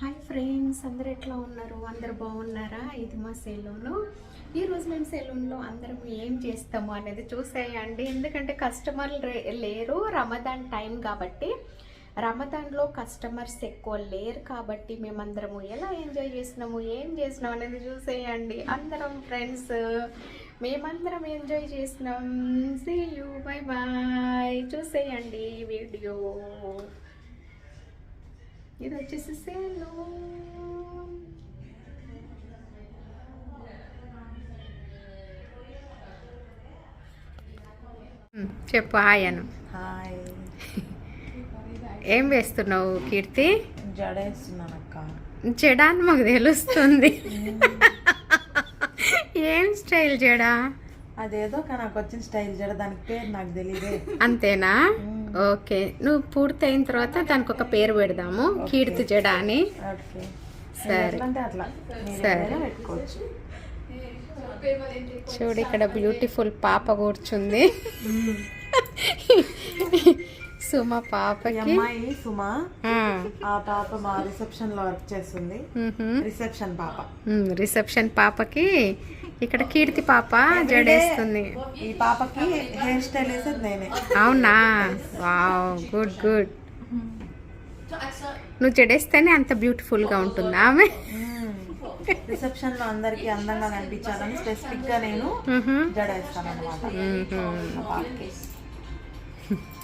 Hi friends అందరు ఎట్లా ఉన్నారు? అందరు బాగున్నారా? ఇది మా సెలూను. ఈరోజు మేము సెలూన్లో అందరం ఏం చేస్తాము అనేది చూసేయండి. ఎందుకంటే కస్టమర్లు లేరు రమదాన్ టైం కాబట్టి. రమదాన్లో కస్టమర్స్ ఎక్కువ లేరు కాబట్టి మేమందరము ఎలా ఎంజాయ్ చేసినాము ఏం చేసినాం అనేది చూసేయండి. అందరం ఫ్రెండ్స్ మేమందరం ఎంజాయ్ చేసినాం సీ యూ బై బాయ్ చూసేయండి వీడియో. ఇది వచ్చేసి సేలు చెప్పు ఆయను హాయ్. ఏం వేస్తున్నావు కీర్తి? జడేస్తున్నాను అక్క జడా అని మాకు తెలుస్తుంది. ఏం స్టైల్ జడా? అదేదో కానీ నాకు వచ్చిన స్టైల్ జడ దానికి పేరు నాకు తెలియదే అంతేనా? ఓకే. నువ్వు పూర్తయిన తర్వాత దానికి ఒక పేరు పెడదాము. కీర్తి జడ అని సరే. సరే. చూడు ఇక్కడ బ్యూటిఫుల్ పాప కూర్చుంది. సుమ ఈ పాపకి అమ్మాయి సుమ ఆ, పాప మా రిసెప్షన్లో వర్క్ చేస్తుంది. రిసెప్షన్ పాప. రిసెప్షన్ పాపకి ఇక్కడ కీర్తి పాప జడేస్తుంది. ఈ పాపకి హెయిర్ స్టైల్ వేసేది నేనే. అవునా? Wow good good. నువ్వు జడేస్తేనే అంత బ్యూటిఫుల్గా ఉంటుందా ఆమె? రిసెప్షన్లో అందరికి అందంగా కనిపించాలని స్పెసిఫిక్గా నేను. జడేస్తాను అనమాట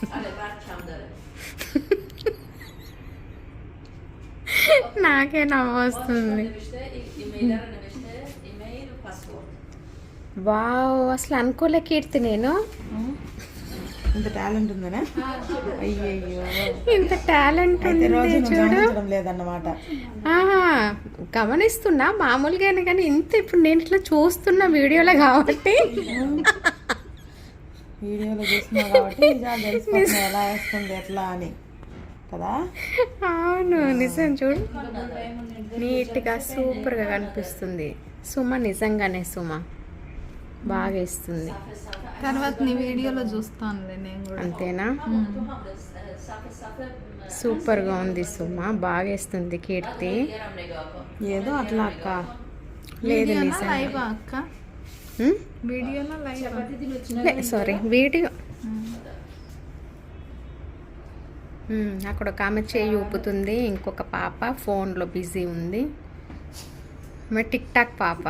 నాకే నవ్వు వస్తుంది వావ్ అసలు అనుకోలే కీర్తి నేను. ఇంత టాలెంట్ ఉందనే? అయ్యయ్యో. ఇంత టాలెంట్ ఉంది చూడు. లేదన్నమాట. గమనిస్తున్నా మామూలుగానే కానీ ఇంత ఇప్పుడు నేను ఇట్లా చూస్తున్న వీడియోలో కాబట్టి. వీడియోలో చూస్తున్నావు కాబట్టి నిజాలు తెలిసిపోతుంది ఎలా వేస్తుంది ఎట్లా అని. కదా? అవును నిజం చూడు. నీట్గా సూపర్గా కనిపిస్తుంది. సుమ నిజంగానే సుమ. బాగా ఇస్తుంది తర్వాత నీ వీడియోలో చూస్తానులే నేను కూడా. అంతేనా? సూపర్గా ఉంది సుమ. బాగా ఇస్తుంది కీర్తి. ఏదో అట్లా అక్క. లేదు వీడియోనా నిజం లైవ్ అక్క? Sorry video. అక్కడ ఒక ఆమె చేయి ఊపుతుంది ఇంకొక పాప ఫోన్లో బిజీ ఉంది. మరి టిక్ టాక్ పాప.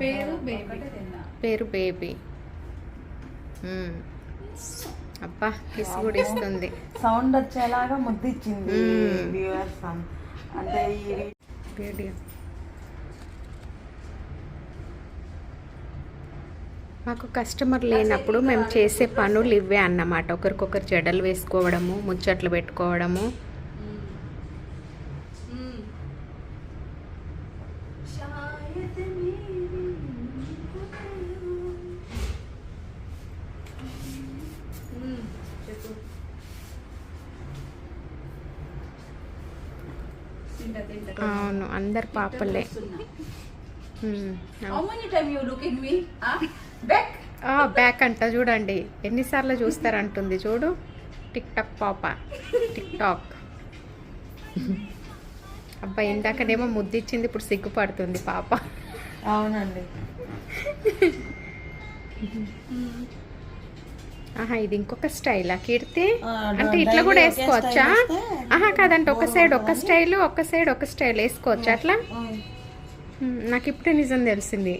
పేరు బేబీ. పేరు బేబీ. మ్మ్. అబ్బా కిస్ కూడా ఇస్తుంది. సౌండ్ వచ్చేలాగా ముద్దు ఇచ్చింది మ్మ్. వ్యూవర్స్ అంటే ఈ వీడియో. మాకు కస్టమర్ లేనప్పుడు మేము చేసే పనులు ఇవే అన్నమాట ఒకరికొకరు జడలు వేసుకోవడము ముచ్చట్లు పెట్టుకోవడము అవును అందరు పాపలే. How many you look at me? Huh? Back అంట చూడండి. ఎన్నిసార్లు చూస్తారంటుంది చూడు. టిక్ టాక్ పాప. టిక్ టాక్ అబ్బా ఇందాకనేమో ముద్దిచ్చింది ఇప్పుడు సిగ్గుపడుతుంది పాప. అవునండి. ఆహా ఇది ఇంకొక స్టైలా కీర్తి? ఆ, అంటే డైలీ ఇట్లా కూడా వేసుకోవచ్చా? ఆహా కాదంటే ఒక సైడ్ ఒక స్టైల్ ఒక సైడ్ ఒక స్టైల్ వేసుకోవచ్చా అట్లా? నాకు ఇప్పుడే నిజం తెలిసింది.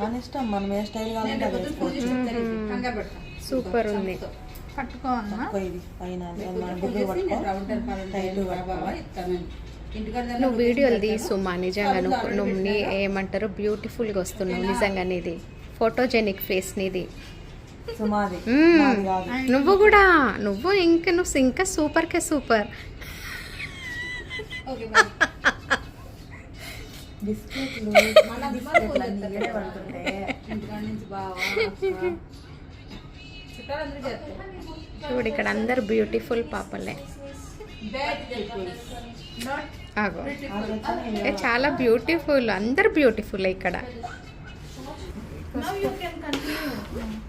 మన ఇష్టం మనం ఏ స్టైల్ కావాలంటే అది వేసుకోవచ్చు. కంగారు పడతా. సూపర్ ఉంది. ఇది. పైన పట్టుకో. నువ్వు వీడియోలు తీసుమా నిజంగా నువ్వు నువ్వు నీ ఏమంటారు? బ్యూటిఫుల్గా వస్తున్నావు. నిజంగా నీది. ఫోటోజెనిక్ ఫేస్ నీది. నువ్వు కూడా. నువ్వు ఇంకా నువ్వు ఇంకా సూపర్కే సూపర్ ఓకే బాయ్. బిస్కెట్లు మన బిస్కెట్లు అన్నీ ఈడే పడుతుంటే. చూడు ఇక్కడ అందరు బ్యూటిఫుల్ పాపలే. బ్యాడ్ పీపుల్ నాట్ ఆగో. చాలా బ్యూటిఫుల్ అందరు బ్యూటిఫుల్ ఇక్కడ.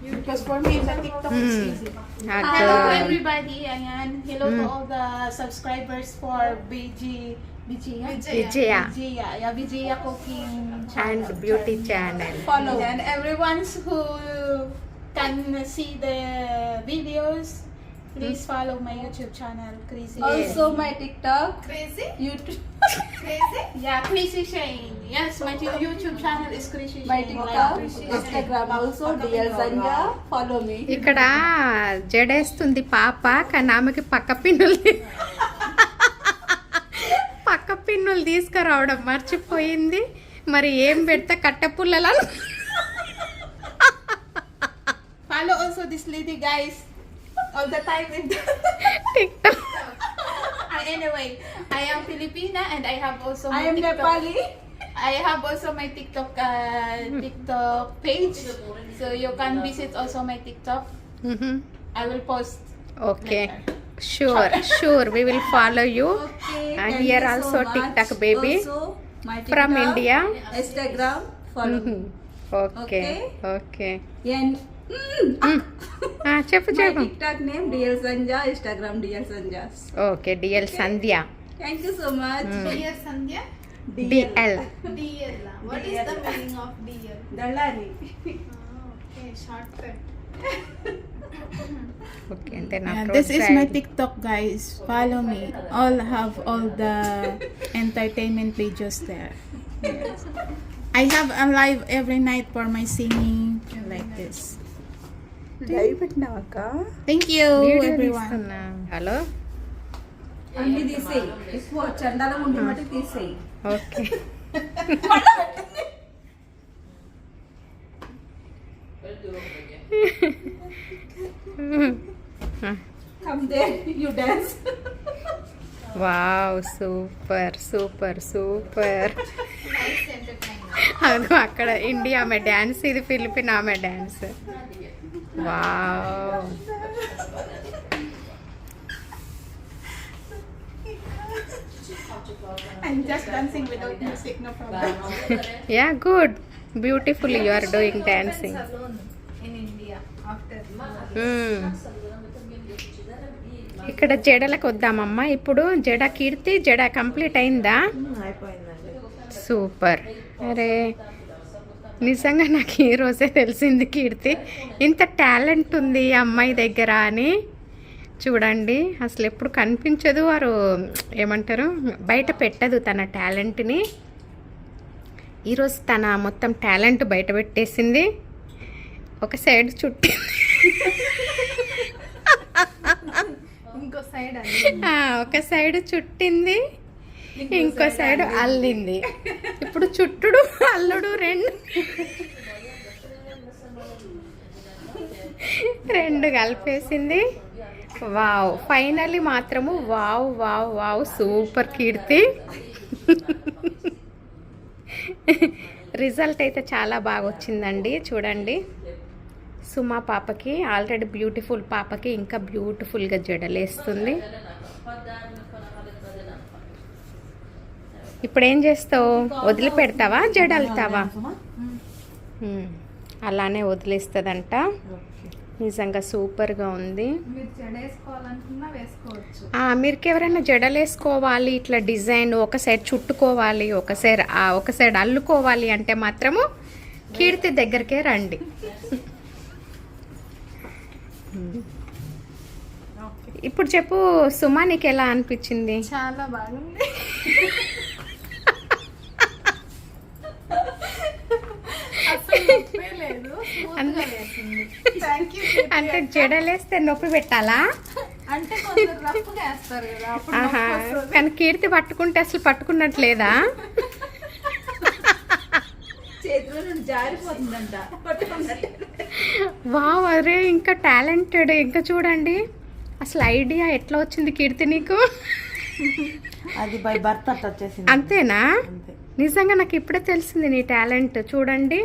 Because for me, the TikTok is Hmm. easy. Hello అటు everybody, and hello to all the subscribers for BG, Yeah? Vijaya Vijaya, yeah, Vijaya Cooking channel. Beauty channel Follow. And everyone who can see the videos, please follow my YouTube channel, Crazy. Also my TikTok, Crazy? YouTube, Crazy? Yeah, Crazy Shane. Yes, my YouTube channel is Crazy my Shane. TikTok, Like, Instagram also, DL Sanja. Follow me. ఇక్కడ జడేస్తుంది పాప కానీ ఆమెకి పక్క పిన్నులు పిన్నులు తీసుకురావడం మర్చిపోయింది మరి ఏం పెడితే కట్టెపుల్లలా Follow also this lady, guys. All the time in TikTok Uh, anyway, I am Filipina and I have also my I am TikTok. Nepali. I have also my TikTok uh, TikTok page, so you can visit also my TikTok. I will post. Okay sure sure we will follow you Okay. And thank here you also so TikTok much. baby Also, my from TikTok, India Instagram. Follow me. Okay Okay. Okay And mm, చెప్పు my చెప్పు TikTok name DL Sanja, Instagram DL Sanja. Okay DL Sandhya Thank you so much. Dear Sandhya? DL DL. What is the meaning of DL? Dallari. Oh, okay, shortcut. Okay అంటే నా Yeah, throat this is my dry. TikTok, guys. Follow me. All have all the entertainment pages there. Yes. I have a live every night for my singing like this. Thank you, video everyone. తీస్తున్నా hello అన్ని తీసేయి ఎక్కువ చండాలం ఉండి మట్టి తీసేయి okay Come they you dance wow super super super అది అక్కడ India ఆమె డ్యాన్స్ ఇది ఫిలిపిన్ ఆమె dance wow I'm just dancing without music, no problem. Yeah good beautiful you are doing dancing ఇక్కడ జడలకు వద్దామమ్మా. ఇప్పుడు జడ కీర్తి జడ కంప్లీట్ అయిందా? సూపర్. అరే నిజంగా నాకు ఈ రోజే తెలిసింది కీర్తి. ఇంత టాలెంట్ ఉంది ఈ అమ్మాయి దగ్గర అని. చూడండి అసలు ఎప్పుడు కనిపించదు. వారు ఏమంటారు? బయట పెట్టదు తన టాలెంట్ని. ఈరోజు తన మొత్తం టాలెంట్ బయట పెట్టేసింది. ఒక సైడ్ చుట్టి ఇంకో సైడ్ ఒక సైడ్ చుట్టింది ఇంకో సైడ్ అల్లింది. ఇప్పుడు చుట్టుడు అల్లుడు రెండు. రెండు కలిపేసింది. వావ్. ఫైనల్లీ మాత్రము wow wow wow super Keerthi. Result అయితే చాలా బాగా వచ్చిందండి చూడండి. సుమా పాపకి ఆల్రెడీ బ్యూటిఫుల్ పాపకి ఇంకా బ్యూటిఫుల్గా జడలేస్తుంది. ఇప్పుడు ఏం చేస్తావు? వదిలిపెడతావా? జడలుతావా? అలానే వదిలేస్తుందంట. నిజంగా సూపర్గా ఉంది. మీరు ఎవరైనా జడలేసుకోవాలి ఇట్లా డిజైన్ ఒక సైడ్ చుట్టుకోవాలి ఒక సైడ్ ఒక సైడ్ అల్లుకోవాలి అంటే మాత్రము కీర్తి దగ్గరికే రండి. ఇప్పుడు చెప్పు సుమా నీకు ఎలా అనిపించింది? చాలా బాగుంది. అంటే జడలేస్తే నొప్పి పెట్టాలా? అంటే. కానీ కీర్తి పట్టుకుంటే అసలు పట్టుకున్నట్లేదా? వావ్ అరే ఇంకా టాలెంటెడ్ ఇంకా చూడండి. అసలు ఐడియా ఎట్లా వచ్చింది కీర్తి నీకు? అది బై బర్త్ అట్లా వచ్చేసింది. అంతేనా? అంతే. నిజంగా నాకు ఇప్పుడే తెలిసింది నీ టాలెంట్. చూడండి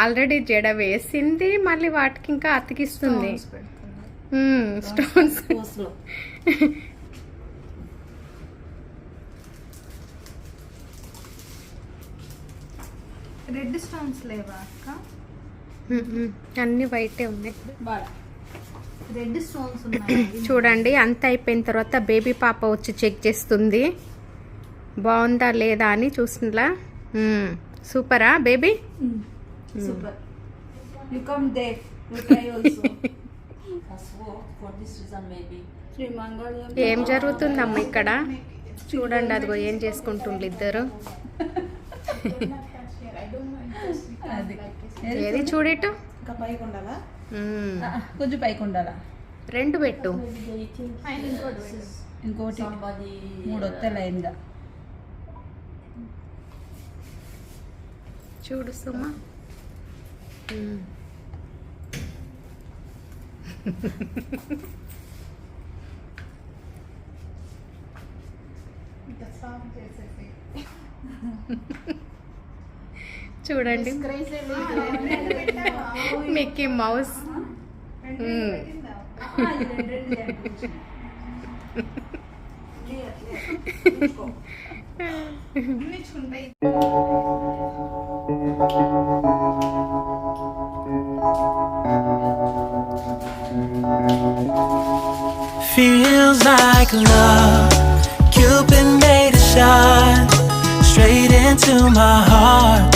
ఆల్రెడీ జడ వేసింది మళ్ళీ వాటికి ఇంకా అతికిస్తుంది. స్టోన్స్ రెడ్ స్టోన్స్ లేవా అక్క? అన్ని వైటే ఉన్నాయి. రెడ్ స్టోన్స్ ఉన్నాయి. చూడండి అంత అయిపోయిన తర్వాత బేబీ పాప వచ్చి చెక్ చేస్తుంది. బాగుందా లేదా అని చూసినలా. సూపరా baby? Super. You come there ఏం జరుగుతుందమ్మా ఇక్కడ? చూడండి అదిగో ఏం చేసుకుంటుండ్రు ఇద్దరు. ఏది చూడిటు ఇంకా కొంచెం పైకి ఉండాలా? రెండు పెట్టు. ఇంకోటి మూడు వస్తే లైన్గా చూడు సుమా. మ్మ్. చూడండి Mickey Mouse hmm. Feels like love. Cupid made a shot straight into my heart.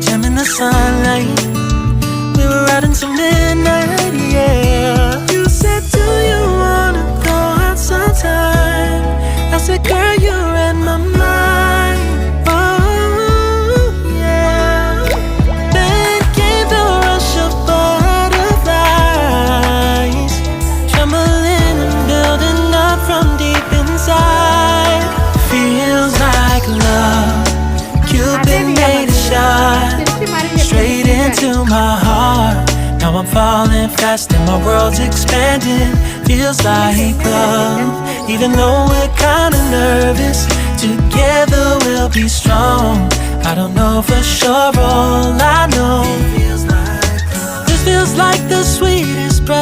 gem in the sunlight. My heart. Now I'm falling fast and my world's expanding. Feels like love. Even though we're kinda nervous, together we'll be strong. I don't know for sure, all I know. This feels like the sweetest breath.